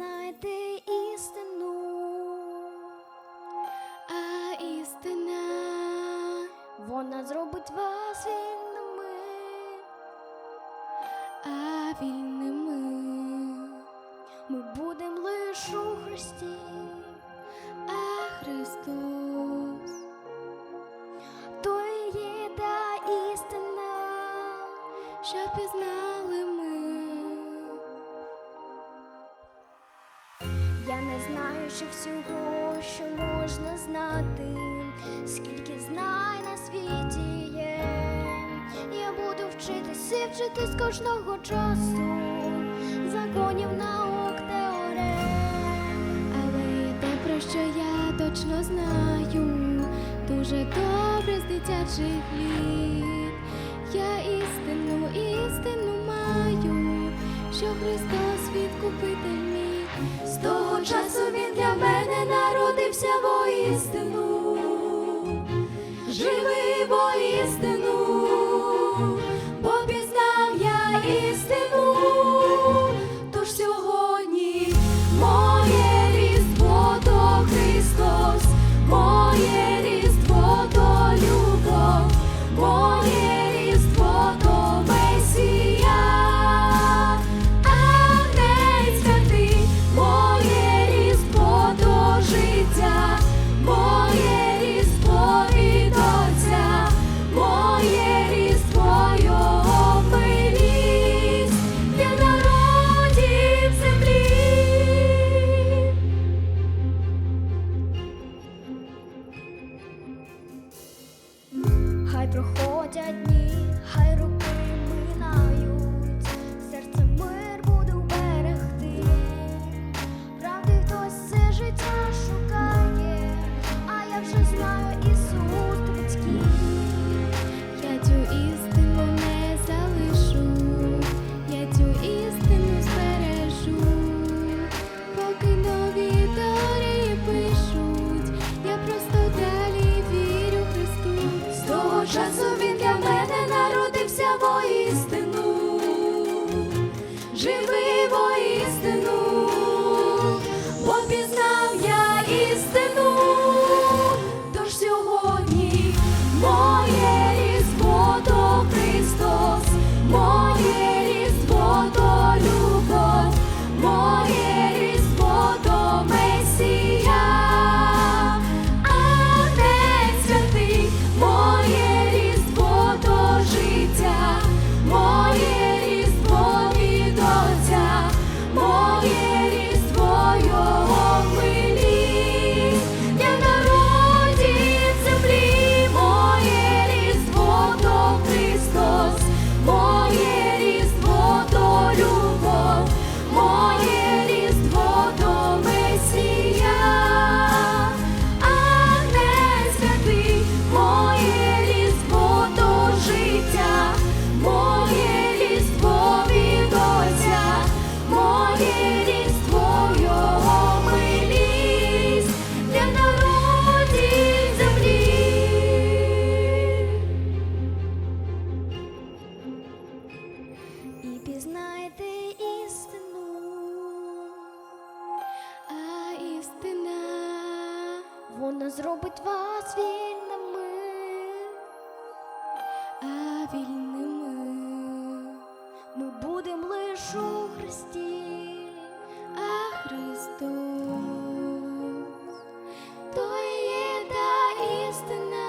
Знайте істину, а істина вона зробить вас вільними, а вільними ми будемо лише у Христі, а Христос. То є та істина, що пізнали ми. Ще всього, що можна знати, скільки знань на світі є. Я буду вчитись і вчитись кожного часу, законів наук теорем. Але є те, про що я точно знаю, дуже добре з дитячих літ. Я істину, істину маю, що Христос відкупитель мій. Того часу він для мене народився воістину, живий воістину, часу він для мене народився воістину, живий воістину, бо пізнав Вона зробить вас вільними, а вільними ми будемо лише у Христі, а Христос є та істина,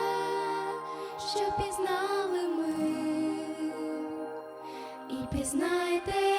що пізнали ми і пізнайте.